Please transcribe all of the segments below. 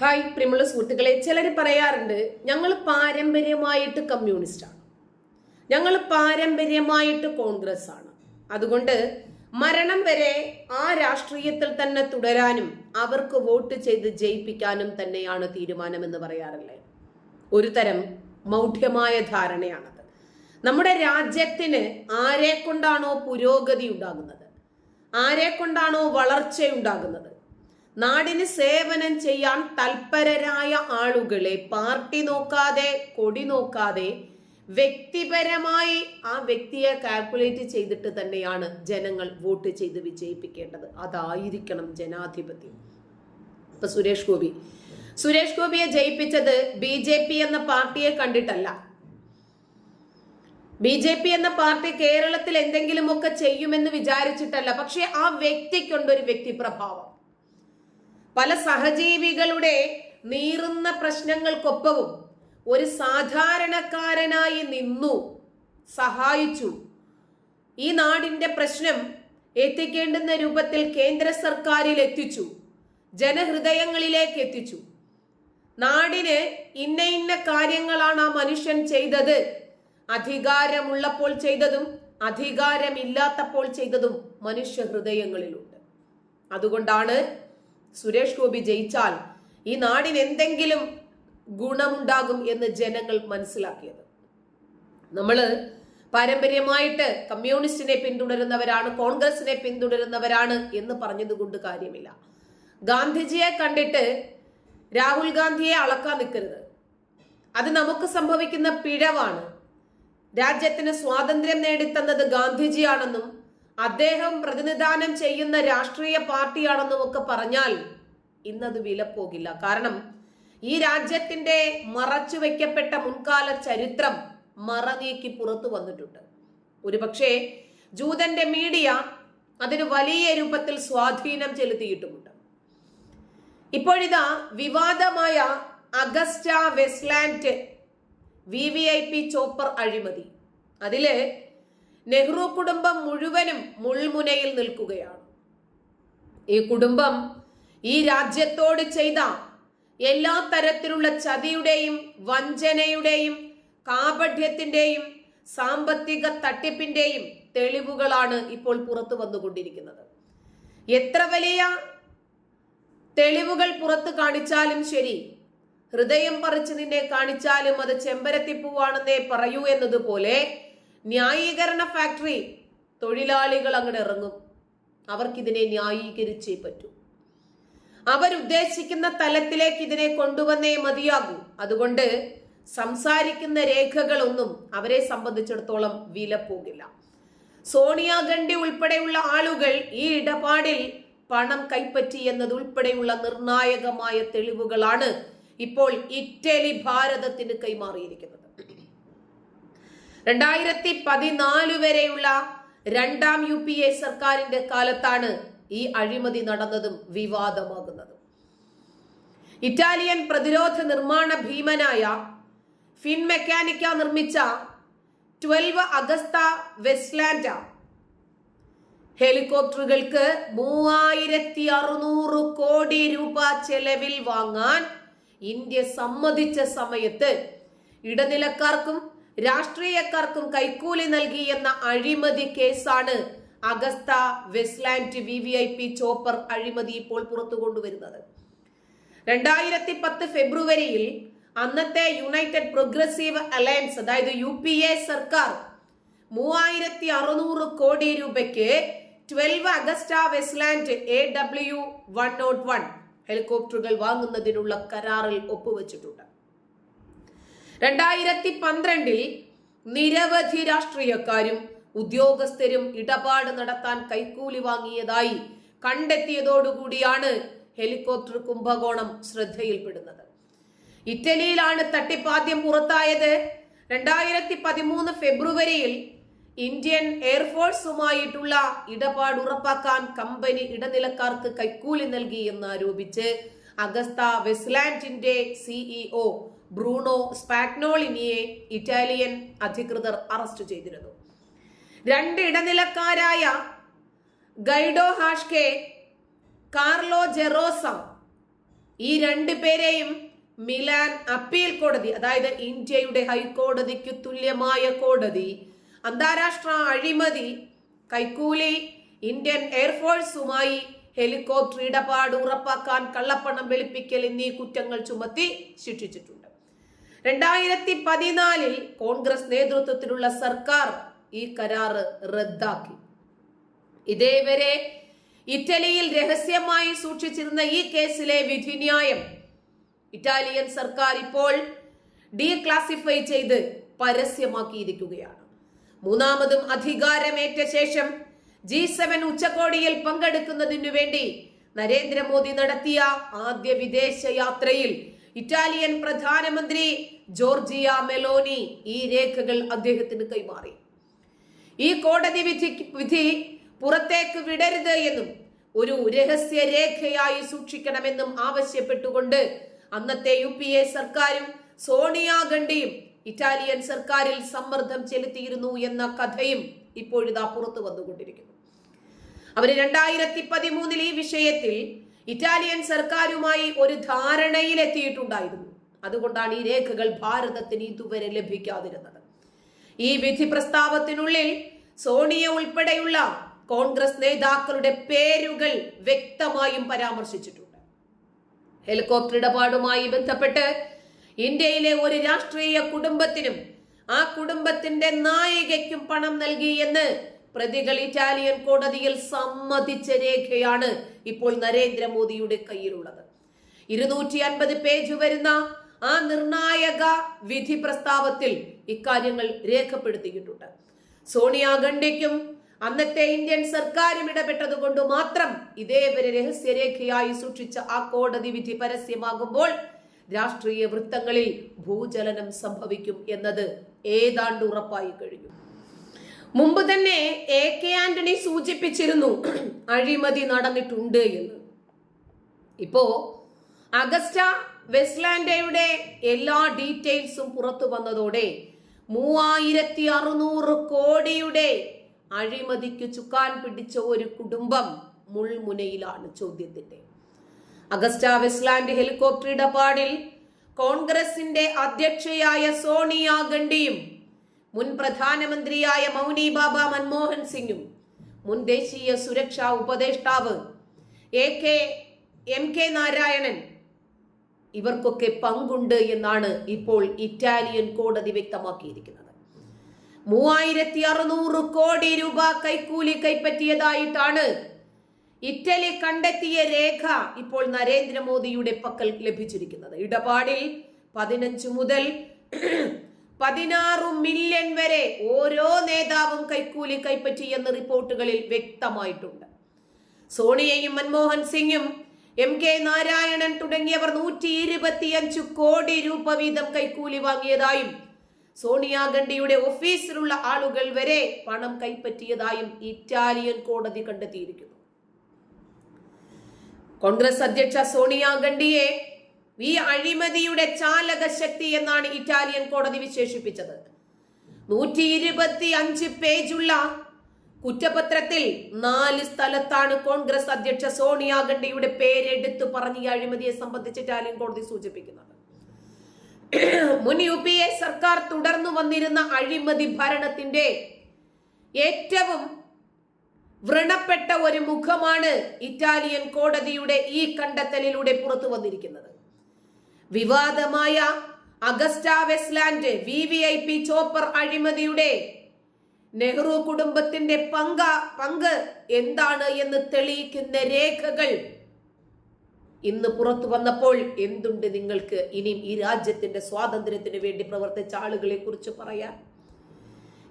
Hi പ്രിയമുള്ള സുഹൃത്തുക്കളെ ചിലർ പറയാറുണ്ട് ഞങ്ങൾ പാരമ്പര്യമായിട്ട് കമ്മ്യൂണിസ്റ്റാണ്. ഞങ്ങൾ പാരമ്പര്യമായിട്ട് കോൺഗ്രസ് ആണ് അതുകൊണ്ട് മരണം വരെ ആ രാഷ്ട്രീയത്തിൽ തന്നെ തുടരാനും അവർക്ക് വോട്ട് ചെയ്ത് ജയിപ്പിക്കാനും തന്നെയാണ് തീരുമാനമെന്ന് പറയാറല്ലേ ഒരു തരം മൗഢ്യമായ ധാരണയാണത്. നമ്മുടെ രാജ്യത്തിന് ആരെ കൊണ്ടാണോ പുരോഗതി ഉണ്ടാകുന്നത്? ആരെ കൊണ്ടാണോ വളർച്ചയുണ്ടാകുന്നത്? നാടിന് സേവനം ചെയ്യാൻ തൽപരരായ ആളുകളെ പാർട്ടി നോക്കാതെ കൊടി നോക്കാതെ വ്യക്തിപരമായി ആ വ്യക്തിയെ കാൽക്കുലേറ്റ് ചെയ്തിട്ട് തന്നെയാണ് ജനങ്ങൾ വോട്ട് ചെയ്ത് വിജയിപ്പിക്കേണ്ടത്. അതായിരിക്കണം ജനാധിപത്യം. ഇപ്പൊ സുരേഷ് ഗോപി. സുരേഷ് ഗോപിയെ ജയിപ്പിച്ചത് ബി ജെ പി എന്ന പാർട്ടിയെ കണ്ടിട്ടല്ല. ബി ജെ പി എന്ന പാർട്ടി കേരളത്തിൽ എന്തെങ്കിലുമൊക്കെ ചെയ്യുമെന്ന് വിചാരിച്ചിട്ടല്ല. പക്ഷെ ആ വ്യക്തിക്കുണ്ടൊരു വ്യക്തിപ്രഭാവം. പല സഹജീവികളുടെ നീറുന്ന പ്രശ്നങ്ങൾക്കൊപ്പവും ഒരു സാധാരണക്കാരനായി നിന്നു സഹായിച്ചു. ഈ നാടിന്റെ പ്രശ്നം എത്തിക്കേണ്ടുന്ന രൂപത്തിൽ കേന്ദ്ര സർക്കാരിൽ എത്തിച്ചു ജനഹൃദയങ്ങളിലേക്ക് എത്തിച്ചു നാടിന് ഇന്ന ഇന്ന കാര്യങ്ങളാണ് ആ മനുഷ്യൻ ചെയ്തത്. അധികാരമുള്ളപ്പോൾ ചെയ്തതും അധികാരമില്ലാത്തപ്പോൾ ചെയ്തതും മനുഷ്യ ഹൃദയങ്ങളിലുണ്ട്. അതുകൊണ്ടാണ് സുരേഷ് ഗോപി ജയിച്ചാൽ ഈ നാടിന് എന്തെങ്കിലും ഗുണമുണ്ടാകും എന്ന് ജനങ്ങൾ മനസ്സിലാക്കിയത്. നമ്മൾ പാരമ്പര്യമായിട്ട് കമ്മ്യൂണിസ്റ്റിനെ പിന്തുടരുന്നവരാണ് കോൺഗ്രസിനെ പിന്തുടരുന്നവരാണ് എന്ന് പറഞ്ഞതുകൊണ്ട് കാര്യമില്ല. ഗാന്ധിജിയെ കണ്ടിട്ട് രാഹുൽ ഗാന്ധിയെ അളക്കാൻ നിൽക്കരുത്. അത് നമുക്ക് സംഭവിക്കുന്ന പിഴവാണ്. രാജ്യത്തിന് സ്വാതന്ത്ര്യം നേടിത്തന്നത് ഗാന്ധിജിയാണെന്നും അദ്ദേഹം പ്രതിനിധാനം ചെയ്യുന്ന രാഷ്ട്രീയ പാർട്ടിയാണെന്നും ഒക്കെ പറഞ്ഞാൽ ഇന്നത് വിലപ്പോകില്ല കാരണം ഈ രാജ്യത്തിന്റെ മറച്ചു വെക്കപ്പെട്ട മുൻകാല ചരിത്രം മറനീക്കി പുറത്തു വന്നിട്ടുണ്ട്. ഒരുപക്ഷെ ജൂതന്റെ മീഡിയ അതിന് വലിയ രൂപത്തിൽ സ്വാധീനം ചെലുത്തിയിട്ടുമുണ്ട്. ഇപ്പോഴിതാ വിവാദമായ Agusta Westland V V I P chopper അഴിമതി. അതിൽ നെഹ്റു കുടുംബം മുഴുവനും മുൾമുനയിൽ നിൽക്കുകയാണ്. ഈ കുടുംബം ഈ രാജ്യത്തോട് ചെയ്ത എല്ലാ തരത്തിലുള്ള ചതിയുടെയും വഞ്ചനയുടെയും കാപഠ്യത്തിന്റെയും സാമ്പത്തിക തട്ടിപ്പിന്റെയും തെളിവുകളാണ് ഇപ്പോൾ പുറത്തു വന്നുകൊണ്ടിരിക്കുന്നത്. എത്ര വലിയ തെളിവുകൾ പുറത്ത് കാണിച്ചാലും ശരി ഹൃദയം പറിച്ച് നിന്നെ കാണിച്ചാലും അത് ചെമ്പരത്തിപ്പൂവാണെന്നേ പറയൂ എന്നതുപോലെ ന്യായീകരണ ഫാക്ടറി തൊഴിലാളികൾ അങ്ങോട്ട് ഇറങ്ങും. അവർക്കിതിനെ ന്യായീകരിച്ചേ പറ്റൂ. അവരുദ്ദേശിക്കുന്ന തലത്തിലേക്ക് ഇതിനെ കൊണ്ടുവന്നേ മതിയാകൂ. അതുകൊണ്ട് സംസാരിക്കുന്ന രേഖകളൊന്നും അവരെ സംബന്ധിച്ചിടത്തോളം വില പോകില്ല. സോണിയാഗാന്ധി ഉൾപ്പെടെയുള്ള ആളുകൾ ഈ ഇടപാടിൽ പണം കൈപ്പറ്റി എന്നത് ഉൾപ്പെടെയുള്ള നിർണായകമായ തെളിവുകളാണ് ഇപ്പോൾ ഇറ്റലി ഭാരതത്തിന് കൈമാറിയിരിക്കുന്നത്. രണ്ടായിരത്തി പതിനാല് വരെയുള്ള രണ്ടാം യു പി എ സർക്കാരിന്റെ കാലത്താണ് ഈ അഴിമതി നടന്നതും വിവാദമാകുന്നതും. ഇറ്റാലിയൻ പ്രതിരോധ നിർമ്മാണ ഭീമനായ ഫിൻ മെക്കാനിക്ക നിർമ്മിച്ച ട്വൽവ് അഗസ്ത വെസ്റ്റ്ലാൻഡ ഹെലികോപ്റ്ററുകൾക്ക് മൂവായിരത്തി അറുന്നൂറ് കോടി രൂപ ചെലവിൽ വാങ്ങാൻ ഇന്ത്യ സമ്മതിച്ച സമയത്ത് ഇടനിലക്കാർക്കും രാഷ്ട്രീയക്കാർക്കും കൈക്കൂലി നൽകി എന്ന അഴിമതി കേസാണ് Agusta Westland V V I P chopper അഴിമതി ഇപ്പോൾ പുറത്തു കൊണ്ടുവരുന്നത്. രണ്ടായിരത്തി പത്ത് ഫെബ്രുവരിയിൽ അന്നത്തെ യുണൈറ്റഡ് പ്രോഗ്രസീവ് അലയൻസ് അതായത് യു പി എ സർക്കാർ മൂവായിരത്തി അറുന്നൂറ് കോടി രൂപയ്ക്ക് twelve Agusta Westland A W one nought one ഹെലികോപ്റ്ററുകൾ വാങ്ങുന്നതിനുള്ള കരാറിൽ ഒപ്പുവെച്ചിട്ടുണ്ട്. രണ്ടായിരത്തി പന്ത്രണ്ടിൽ നിരവധി രാഷ്ട്രീയക്കാരും ഉദ്യോഗസ്ഥരും ഇടപാട് നടത്താൻ കൈക്കൂലി വാങ്ങിയതായി കണ്ടെത്തിയതോടുകൂടിയാണ് ഹെലികോപ്റ്റർ കുംഭകോണം ശ്രദ്ധയിൽപ്പെടുന്നത്. ഇറ്റലിയിലാണ് തട്ടിപ്പാദ്യം പുറത്തായത്. രണ്ടായിരത്തി പതിമൂന്ന് ഫെബ്രുവരിയിൽ ഇന്ത്യൻ എയർഫോഴ്സുമായിട്ടുള്ള ഇടപാട് ഉറപ്പാക്കാൻ കമ്പനി ഇടനിലക്കാർക്ക് കൈക്കൂലി നൽകി എന്ന് ആരോപിച്ച് അഗസ്ത വെസ്ലാൻഡിന്റെ സിഇഒ ബ്രൂണോ സ്പാഗ്നോളിനിയെ ഇറ്റാലിയൻ അധികൃതർ അറസ്റ്റ് ചെയ്തിരുന്നു. രണ്ട് ഇടനിലക്കാരായ ഗൈഡോ ഹാഷ്കെ കാർലോ ജെറോസ ഈ രണ്ട് പേരെയും മിലാൻ അപ്പീൽ കോടതി അതായത് ഇന്ത്യയുടെ ഹൈക്കോടതിക്ക് തുല്യമായ കോടതി അന്താരാഷ്ട്ര അഴിമതി കൈക്കൂലി ഇന്ത്യൻ എയർഫോഴ്സുമായി ഹെലികോപ്റ്റർ ഇടപാട് ഉറപ്പാക്കാൻ കള്ളപ്പണം വെളുപ്പിക്കൽ എന്നീ കുറ്റങ്ങൾ ചുമത്തി ശിക്ഷിച്ചിട്ടുണ്ട്. രണ്ടായിരത്തി പതിനാലിൽ കോൺഗ്രസ് നേതൃത്വത്തിലുള്ള സർക്കാർ ഈ കരാർ റദ്ദാക്കി. ഇതേവരെ ഇറ്റലിയിൽ രഹസ്യമായി സൂക്ഷിച്ചിരുന്ന ഈ കേസിലെ വിധിന്യായം ഇറ്റാലിയൻ സർക്കാർ ഇപ്പോൾ ഡീക്ലാസിഫൈ ചെയ്ത് പരസ്യമാക്കിയിരിക്കുകയാണ്. മൂന്നാമതും അധികാരമേറ്റ ശേഷം ജി സെവൻ ഉച്ചകോടിയിൽ പങ്കെടുക്കുന്നതിനു വേണ്ടി നരേന്ദ്രമോദി നടത്തിയ ആദ്യ വിദേശ യാത്രയിൽ ഇറ്റാലിയൻ പ്രധാനമന്ത്രി ജോർജിയ മെലോനി ഈ രേഖകൾ അദ്ദേഹത്തിന് കൈമാറി. ഈ കോടതി വിധി വിധി പുറത്തേക്ക് വിടരുത് എന്നും ഒരു രഹസ്യ രേഖയായി സൂക്ഷിക്കണമെന്നും ആവശ്യപ്പെട്ടുകൊണ്ട് അന്നത്തെ യു പി എ സർക്കാരും സോണിയാഗണ്ഡിയും ഇറ്റാലിയൻ സർക്കാരിൽ സമ്മർദ്ദം ചെലുത്തിയിരുന്നു എന്ന കഥയും ഇപ്പോഴിതാ പുറത്തു വന്നുകൊണ്ടിരിക്കുന്നു. അവർ രണ്ടായിരത്തി പതിമൂന്നിൽ ഈ വിഷയത്തിൽ ഇറ്റാലിയൻ സർക്കാരുമായി ഒരു ധാരണയിലെത്തിയിട്ടുണ്ടായിരുന്നു. അതുകൊണ്ടാണ് ഈ രേഖകൾ ഭാരതത്തിന് ഇതുവരെ ലഭിക്കാതിരുന്നത്. ഈ വിധി പ്രസ്താവത്തിനുള്ളിൽ സോണിയ ഉൾപ്പെടെയുള്ള കോൺഗ്രസ് നേതാക്കളുടെ പേരുകൾ വ്യക്തമായും പരാമർശിച്ചിട്ടുണ്ട്. ഹെലികോപ്റ്റർ ഇടപാടുമായി ബന്ധപ്പെട്ട് ഇന്ത്യയിലെ ഒരു രാഷ്ട്രീയ കുടുംബത്തിനും ആ കുടുംബത്തിന്റെ നായികയ്ക്കും പണം നൽകി എന്ന് പ്രതികൾ ഇറ്റാലിയൻ കോടതിയിൽ സമ്മതിച്ച രേഖയാണ് ഇപ്പോൾ നരേന്ദ്രമോദിയുടെ കയ്യിലുള്ളത്. ഇരുന്നൂറ്റി അൻപത് പേജ് വരുന്ന ആ നിർണായക വിധി പ്രസ്താവത്തിൽ ഇക്കാര്യങ്ങൾ രേഖപ്പെടുത്തിയിട്ടുണ്ട്. സോണിയാഗണ്ഡിക്കും അന്നത്തെ ഇന്ത്യൻ സർക്കാരും ഇടപെട്ടതുകൊണ്ട് മാത്രം ഇതേവരെ രഹസ്യരേഖയായി സൂക്ഷിച്ച ആ കോടതി വിധി പരസ്യമാകുമ്പോൾ രാഷ്ട്രീയ വൃത്തങ്ങളിൽ ഭൂചലനം സംഭവിക്കും എന്നത് ഏതാണ്ട് ഉറപ്പായി കഴിഞ്ഞു. മുമ്പ് തന്നെ എ കെ ആന്റണി സൂചിപ്പിച്ചിരുന്നു അഴിമതി നടന്നിട്ടുണ്ട് എന്ന്. ഇപ്പോ അഗസ്റ്റ വെസ്റ്റ്ലാൻഡയുടെ എല്ലാ ഡീറ്റെയിൽസും പുറത്തു വന്നതോടെ മൂവായിരത്തി അറുന്നൂറ് കോടിയുടെ അഴിമതിക്ക് ചുക്കാൻ പിടിച്ച ഒരു കുടുംബം മുൾമുനയിലാണ് ചോദ്യത്തിന്റെ. അഗസ്റ്റ വെസ്റ്റ്ലാൻഡ് ഹെലികോപ്റ്റർ ഇടപാടിൽ കോൺഗ്രസിന്റെ അധ്യക്ഷയായ സോണിയാഗണ്ഡിയും മുൻ പ്രധാനമന്ത്രിയായ മൗനി ബാബ മൻമോഹൻ സിംഗും മുൻ ദേശീയ സുരക്ഷാ ഉപദേഷ്ടാവ് A K M K Narayanan. ഇവർക്കൊക്കെ പങ്കുണ്ട് എന്നാണ് ഇപ്പോൾ ഇറ്റാലിയൻ കോടതി വ്യക്തമാക്കിയിരിക്കുന്നത്. മൂവായിരത്തി അറുന്നൂറ് കോടി രൂപ കൈക്കൂലി കൈപ്പറ്റിയതായിട്ടാണ് ഇറ്റലി കണ്ടെത്തിയ രേഖ ഇപ്പോൾ നരേന്ദ്രമോദിയുടെ പക്കൽ ലഭിച്ചിരിക്കുന്നത്. ഇടപാടിൽ പതിനഞ്ച് മുതൽ പതിനാറ് മില്യൺ വരെ ഓരോ നേതാവും കൈക്കൂലി കൈപ്പറ്റി കൈപ്പറ്റിയെന്ന് റിപ്പോർട്ടുകളിൽ വ്യക്തമായിട്ടുണ്ട്. സോണിയയും മൻമോഹൻ സിംഗും എം കെ നാരായണൻ തുടങ്ങിയവർ നൂറ്റി ഇരുപത്തിയഞ്ചു കോടി രൂപ വീതം കൈക്കൂലി വാങ്ങിയതായും സോണിയാഗണ്ഡിയുടെ ഓഫീസിലുള്ള ആളുകൾ വരെ പണം കൈപ്പറ്റിയതായും ഇറ്റാലിയൻ കോടതി കണ്ടെത്തിയിരിക്കുന്നു. കോൺഗ്രസ് അധ്യക്ഷ സോണിയാഗണ്ഡിയെ വി അഴിമതിയുടെ ചാലക ശക്തി എന്നാണ് ഇറ്റാലിയൻ കോടതി വിശേഷിപ്പിച്ചത്. നൂറ്റി ഇരുപത്തി അഞ്ച് പേജുള്ള കുറ്റപത്രത്തിൽ നാല് സ്ഥലത്താണ് കോൺഗ്രസ് അധ്യക്ഷ സോണിയാഗണ്ഡിയുടെ പേരെടുത്ത് പറഞ്ഞ് അഴിമതിയെ സംബന്ധിച്ച് ഇറ്റാലിയൻ കോടതി സൂചിപ്പിക്കുന്നത്. മുൻ യു പി എ സർക്കാർ തുടർന്നു വന്നിരുന്ന അഴിമതി ഭരണത്തിന്റെ ഏറ്റവും വ്രണപ്പെട്ട ഒരു മുഖമാണ് ഇറ്റാലിയൻ കോടതിയുടെ ഈ കണ്ടെത്തലിലൂടെ പുറത്തു വന്നിരിക്കുന്നത്. വിവാദമായ Agusta Westland V V I P chopper അഴിമതിയുടെ നെഹ്റു കുടുംബത്തിന്റെ പങ്ക പങ്ക് എന്താണ് എന്ന് തെളിയിക്കുന്ന രേഖകൾ ഇന്ന് പുറത്തു വന്നപ്പോൾ എന്തുണ്ട് നിങ്ങൾക്ക് ഇനിയും ഈ രാജ്യത്തിന്റെ സ്വാതന്ത്ര്യത്തിന് വേണ്ടി പ്രവർത്തിച്ച ആളുകളെ കുറിച്ച് പറയാൻ?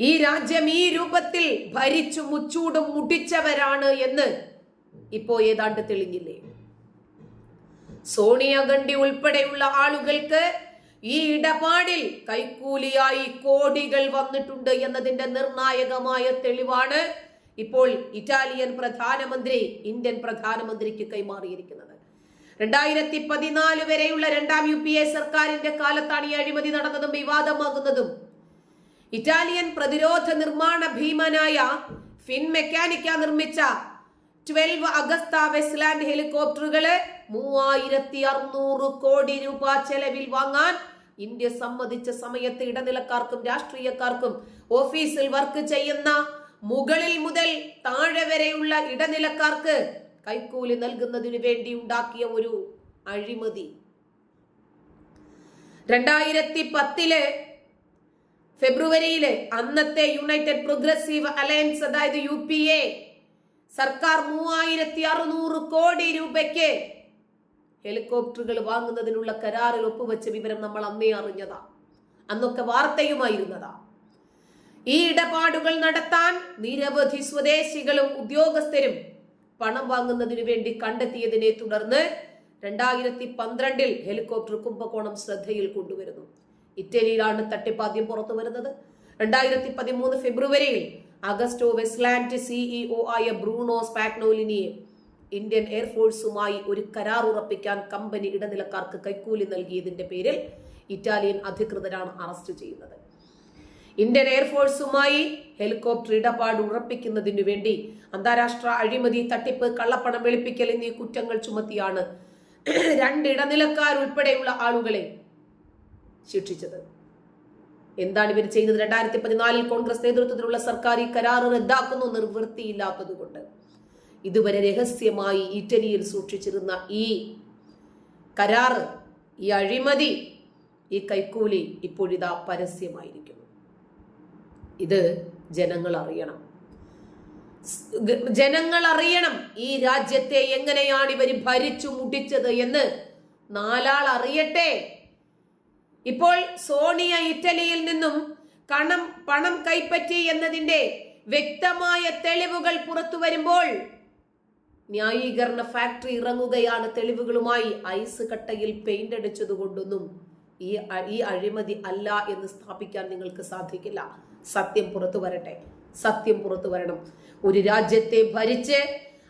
ഈ രാജ്യം ഈ രൂപത്തിൽ ഭരിച്ചു മുച്ചൂടും മുടിച്ചവരാണ് എന്ന് ഇപ്പോ ഏതാണ്ട് തെളിഞ്ഞില്ലേ? സോണിയാഗണ്ഡി ഉൾപ്പെടെയുള്ള ആളുകൾക്ക് ഈ ഇടപാടിൽ കൈക്കൂലിയായി കോടികൾ വന്നിട്ടുണ്ട് എന്നതിന്റെ നിർണായകമായ തെളിവാണ് ഇപ്പോൾ ഇറ്റാലിയൻ പ്രധാനമന്ത്രി ഇന്ത്യൻ പ്രധാനമന്ത്രിക്ക് കൈമാറിയിരിക്കുന്നത്. രണ്ടായിരത്തി പതിനാല് വരെയുള്ള രണ്ടാം യു പി എ സർക്കാരിന്റെ കാലത്താണ് ഈ അഴിമതി നടന്നതും വിവാദമാകുന്നതും. ഇറ്റാലിയൻ പ്രതിരോധ നിർമ്മാണ ഭീമനായ ഫിൻ മെക്കാനിക്ക നിർമ്മിച്ച ട്വൽവ് അഗസ്ത വെസ്റ്റ്ലാൻഡ് ഹെലികോപ്റ്ററുകൾ മൂവായിരത്തി അറുന്നൂറ് കോടി രൂപ ചെലവിൽ വാങ്ങാൻ ഇന്ത്യ സമ്മതിച്ച സമയത്ത് ഇടനിലക്കാർക്കും രാഷ്ട്രീയക്കാർക്കും ഓഫീസിൽ വർക്ക് ചെയ്യുന്ന മുകളിൽ മുതൽ താഴെ വരെയുള്ള ഇടനിലക്കാർക്ക് കൈക്കൂലി നൽകുന്നതിനു വേണ്ടി ഉണ്ടാക്കിയ ഒരു അഴിമതി. രണ്ടായിരത്തി പത്തിൽ ഫെബ്രുവരിയിലെ അന്നത്തെ യുണൈറ്റഡ് പ്രോഗ്രസീവ് അലയൻസ് അതായത് യു പി എ സർക്കാർ മൂവായിരത്തി അറുന്നൂറ് കോടി രൂപയ്ക്ക് ഹെലികോപ്റ്ററുകൾ വാങ്ങുന്നതിനുള്ള കരാറിൽ ഒപ്പുവെച്ച വിവരം നമ്മൾ അന്നേ അറിഞ്ഞതാ. അന്നൊക്കെ വാർത്തയുമായിരുന്നതാ. ഈ ഇടപാടുകൾ നടത്താൻ നിരവധി സ്വദേശികളും ഉദ്യോഗസ്ഥരും പണം വാങ്ങുന്നതിനു വേണ്ടി കണ്ടെത്തിയതിനെ തുടർന്ന് രണ്ടായിരത്തി പന്ത്രണ്ടിൽ ഹെലികോപ്റ്റർ കുംഭകോണം ശ്രദ്ധയിൽ കൊണ്ടുവരുന്നു. ഇറ്റലിയിലാണ് തട്ടിപ്പാദ്യം പുറത്തു വരുന്നത് രണ്ടായിരത്തി പതിമൂന്ന് ഫെബ്രുവരിയിൽ അഗസ്റ്റോ വെസ്റ്റ്ലാൻഡ് സിഇഒ ആയ ബ്രൂണോ സ്പാഗ്നോലിനിയെ ഇന്ത്യൻ എയർഫോഴ്സുമായി ഒരു കരാർ ഉറപ്പിക്കാൻ കമ്പനി ഇടനിലക്കാർക്ക് കൈക്കൂലി നൽകിയതിന്റെ പേരിൽ ഇറ്റാലിയൻ അധികൃതരാണ് അറസ്റ്റ് ചെയ്യുന്നത്. ഇന്ത്യൻ എയർഫോഴ്സുമായി ഹെലികോപ്റ്റർ ഇടപാട് ഉറപ്പിക്കുന്നതിനു വേണ്ടി അന്താരാഷ്ട്ര അഴിമതി തട്ടിപ്പ് കള്ളപ്പണം വെളുപ്പിക്കൽ എന്നീ കുറ്റങ്ങൾ ചുമത്തിയാണ് രണ്ട് ഇടനിലക്കാരുൾപ്പെടെയുള്ള ആളുകളെ ശിക്ഷിച്ചത്. എന്താണ് ഇവർ ചെയ്തത്? രണ്ടായിരത്തി പതിനാലിൽ കോൺഗ്രസ് നേതൃത്വത്തിലുള്ള സർക്കാർ ഈ കരാർ റദ്ദാക്കുന്നു നിർവൃത്തിയില്ലാത്തതുകൊണ്ട് ഇതുവരെ രഹസ്യമായി ഇറ്റലിയിൽ സൂക്ഷിച്ചിരുന്ന ഈ കരാർ ഈ അഴിമതി ഈ കൈക്കൂലി ഇപ്പോഴിതാ പരസ്യമായിരിക്കുന്നു. ഇത് ജനങ്ങൾ അറിയണം. ജനങ്ങൾ അറിയണം ഈ രാജ്യത്തെ എങ്ങനെയാണ് ഇവർ ഭരിച്ചു മുടിച്ചത് എന്ന് നാലാൾ അറിയട്ടെ. ഇപ്പോൾ സോണിയ ഇറ്റലിയിൽ നിന്നും കണം പണം കൈപ്പറ്റി എന്നതിന്റെ വ്യക്തമായ തെളിവുകൾ പുറത്തു വരുമ്പോൾ ന്യായീകരണ ഫാക്ടറി ഇറങ്ങുകയാണ് തെളിവുകളുമായി ഐസ് കട്ടയിൽ പെയിന്റ് അടിച്ചതുകൊണ്ടൊന്നും ഈ ഈ അഴിമതി അല്ല എന്ന് സ്ഥാപിക്കാൻ നിങ്ങൾക്ക് സാധിക്കില്ല. സത്യം പുറത്തു വരട്ടെ. സത്യം പുറത്തു വരണം. ഒരു രാജ്യത്തെ ഭരിച്ച്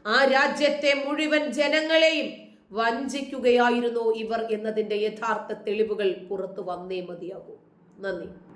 ആ രാജ്യത്തെ മുഴുവൻ ജനങ്ങളെയും വഞ്ചിക്കുകയായിരുന്നു ഇവർ എന്നതിന്റെ യഥാർത്ഥ തെളിവുകൾ പുറത്തു വന്നേ മതിയാകൂ. നന്ദി.